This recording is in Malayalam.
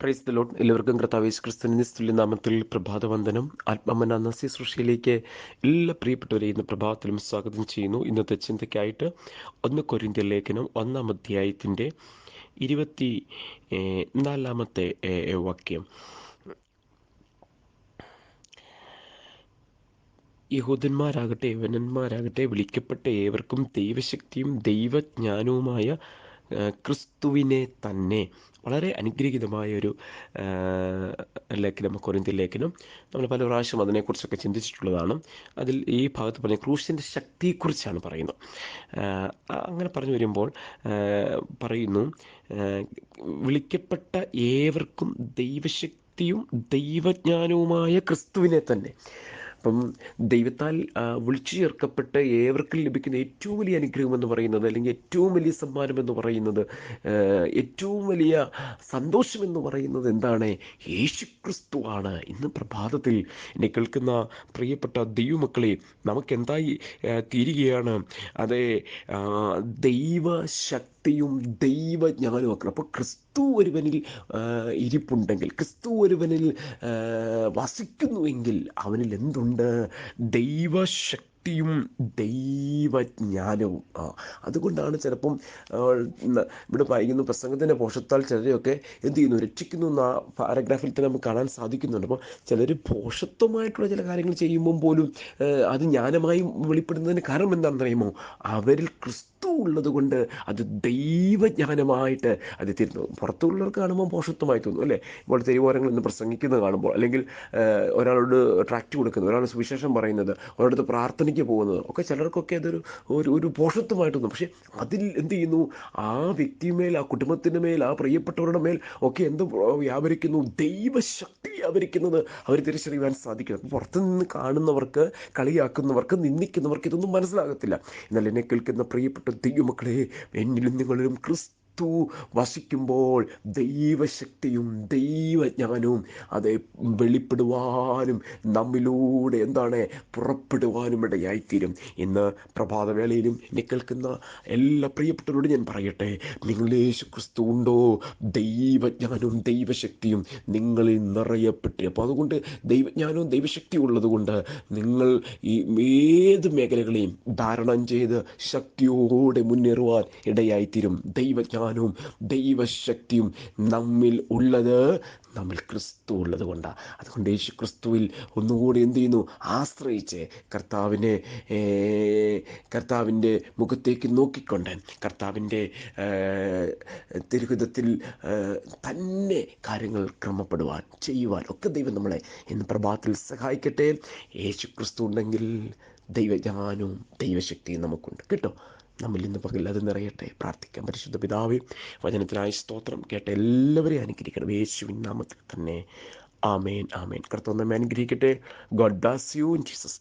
പ്രൈസ് ദ ലോട്ട് എല്ലാവർക്കും കർത്താവേശ് ക്രിസ്തുവിന്റെ തുല്യനാമത്തിൽ നാമത്തിൽ പ്രഭാതവന്ദനം. ആത്മമന നസി സൃഷ്ടിയിലേക്ക് എല്ലാ പ്രിയപ്പെട്ടവരെയും ഇന്ന് പ്രഭാതത്തിലും സ്വാഗതം ചെയ്യുന്നു. ഇന്നത്തെ ചിന്തയ്ക്കായിട്ട് ഒന്ന് കൊരിന്ത്യ ലേഖനം ഒന്നാം അധ്യായത്തിന്റെ ഇരുപത്തി നാലാമത്തെ വാക്യം. യഹൂദന്മാരാകട്ടെ യവനന്മാരാകട്ടെ വിളിക്കപ്പെട്ട ഏവർക്കും ദൈവശക്തിയും ദൈവജ്ഞാനവുമായ ക്രിസ്തുവിനെ തന്നെ വളരെ അനുഗ്രഹീതമായ ഒരു ലേഖനം കൊരിന്തി ലേഖനം. നമ്മൾ പല പ്രാവശ്യം അതിനെക്കുറിച്ചൊക്കെ ചിന്തിച്ചിട്ടുള്ളതാണ്. അതിൽ ഈ ഭാഗത്ത് പറഞ്ഞ ക്രൂശിന്റെ ശക്തിയെക്കുറിച്ചാണ് പറയുന്നത്. അങ്ങനെ പറഞ്ഞു വരുമ്പോൾ പറയുന്നു വിളിക്കപ്പെട്ട ഏവർക്കും ദൈവശക്തിയും ദൈവജ്ഞാനവുമായ ക്രിസ്തുവിനെ തന്നെ. അപ്പം ദൈവത്താൽ വിളിച്ചു ചേർക്കപ്പെട്ട് ഏവർക്കും ലഭിക്കുന്ന ഏറ്റവും വലിയ അനുഗ്രഹം എന്ന് പറയുന്നത് അല്ലെങ്കിൽ ഏറ്റവും വലിയ സമ്മാനം എന്ന് പറയുന്നത് ഏറ്റവും വലിയ സന്തോഷം എന്ന് പറയുന്നത് എന്താണ്? യേശു ക്രിസ്തുവാണ് ഇന്ന് പ്രഭാതത്തിൽ എന്നെ കേൾക്കുന്ന പ്രിയപ്പെട്ട ദൈവമക്കളെ നമുക്ക് എന്തായി തീരുകയാണ്? അതെ ദൈവശക്തി ദൈവശക്തിയും ദൈവജ്ഞാനവും അപ്പോൾ ക്രിസ്തു ഒരുവനിൽ ഇരിപ്പുണ്ടെങ്കിൽ ക്രിസ്തു ഒരുവനിൽ വസിക്കുന്നുവെങ്കിൽ അവനിൽ എന്തുണ്ട്? ഉണ്ട് ദൈവശക്തി ദൈവശക്തിയും ദൈവജ്ഞാനവും. ആ അതുകൊണ്ടാണ് ചിലപ്പം ഇവിടെ പറയുന്നു പ്രസംഗത്തിന്റെ പോഷത്താൽ ചിലരെയൊക്കെ എന്ത് ചെയ്യുന്നു രക്ഷിക്കുന്നു എന്ന പാരഗ്രാഫിൽ തന്നെ നമുക്ക് കാണാൻ സാധിക്കുന്നുണ്ട്. അപ്പോൾ ചിലർ പോഷത്വമായിട്ടുള്ള ചില കാര്യങ്ങൾ ചെയ്യുമ്പോൾ പോലും അത് ജ്ഞാനമായി വെളിപ്പെടുന്നതിന് കാരണം എന്താണെന്ന് അറിയുമോ അവരിൽ ക്രിസ്തു ഉള്ളത് കൊണ്ട് അത് ദൈവജ്ഞാനമായിട്ട് അത് തീരുന്നു. പുറത്തുള്ളവർക്ക് കാണുമ്പോൾ പോഷത്വമായി തോന്നും അല്ലേ? ഇപ്പോൾ തെരുവോരങ്ങളിൽ നിന്ന് പ്രസംഗിക്കുന്നത് കാണുമ്പോൾ അല്ലെങ്കിൽ ഒരാളോട് ട്രാക്റ്റ് കൊടുക്കുന്നത് ഒരാൾ സുവിശേഷം പറയുന്നത് ഒരിടത്ത് പ്രാർത്ഥനയ്ക്ക് പോകുന്നത്. ഒക്കെ ചിലർക്കൊക്കെ അതൊരു ഒരു ഒരു പോഷത്വമായിട്ട് തോന്നും പക്ഷേ അതിൽ എന്ത് ചെയ്യുന്നു? ആ വ്യക്തിമേൽ ആ കുടുംബത്തിന്റെ മേൽ ആ പ്രിയപ്പെട്ടവരുടെ മേൽ ഒക്കെ എന്ത് വ്യാപരിക്കുന്നു? ദൈവശക്തി വ്യാപരിക്കുന്നത് അവർ തിരിച്ചറിയുവാൻ സാധിക്കണം. അപ്പോൾ പുറത്തു നിന്ന് കാണുന്നവർക്ക് കളിയാക്കുന്നവർക്ക് നിന്ദിക്കുന്നവർക്ക് ഇതൊന്നും മനസ്സിലാകത്തില്ല. എന്നാൽ എന്നെ കേൾക്കുന്ന പ്രിയപ്പെട്ട ദൈവമക്കളെ എന്നിലും നിങ്ങളിലും ക്രിസ്തു വസിക്കുമ്പോൾ ദൈവശക്തിയും ദൈവജ്ഞാനവും അത് വെളിപ്പെടുവാനും നമ്മിലൂടെ എന്താണ് പുറപ്പെടുവാനും ഇടയായിത്തീരും. ഇന്ന് പ്രഭാതവേളയിലും എന്നെ കേൾക്കുന്ന എല്ലാ പ്രിയപ്പെട്ടവരോടും ഞാൻ പറയട്ടെ നിങ്ങൾ യേശു ക്രിസ്തു ഉണ്ടോ? ദൈവജ്ഞാനവും ദൈവശക്തിയും നിങ്ങളിൽ നിറയപ്പെട്ട്. അപ്പോൾ അതുകൊണ്ട് ദൈവജ്ഞാനവും ദൈവശക്തിയും ഉള്ളതുകൊണ്ട് നിങ്ങൾ ഈ ഏത് മേഖലകളെയും ധാരണം ചെയ്ത് ശക്തിയോടെ മുന്നേറുവാൻ ഇടയായിത്തീരും. ദൈവജ്ഞാനവും ദൈവശക്തിയും നമ്മിൽ ഉള്ളത് നമ്മിൽ ക്രിസ്തു ഉള്ളത് കൊണ്ടാണ് അതുകൊണ്ട് യേശു ക്രിസ്തുവിൽ ഒന്നുകൂടി എന്ത് ചെയ്യുന്നു? ആശ്രയിച്ച് കർത്താവിനെ കർത്താവിന്റെ മുഖത്തേക്ക് നോക്കിക്കൊണ്ട് കർത്താവിന്റെ തിരുഹിതത്തിൽ തന്നെ കാര്യങ്ങൾ ക്രമപ്പെടുവാൻ ചെയ്യുവാൻ ഒക്കെ ദൈവം നമ്മളെ ഇന്ന് പ്രഭാതത്തിൽ സഹായിക്കട്ടെ. യേശു ക്രിസ്തു ഉണ്ടെങ്കിൽ ദൈവജ്ഞാനവും ദൈവശക്തിയും നമുക്കുണ്ട്. കേട്ടോ? നമ്മിൽ ഇന്ന് പകൽ അത് നിറയട്ടെ. പ്രാർത്ഥിക്കാം. പരിശുദ്ധ പിതാവേ വചനത്തിനായ സ്തോത്രം കേട്ട എല്ലാവരെയും അനുഗ്രഹിക്കണം. യേശുവിൻ നാമത്തിൽ തന്നെ. ആമേൻ ആമേൻ. കർത്തവ് നമ്മെ അനുഗ്രഹിക്കട്ടെ. God bless you in Jesus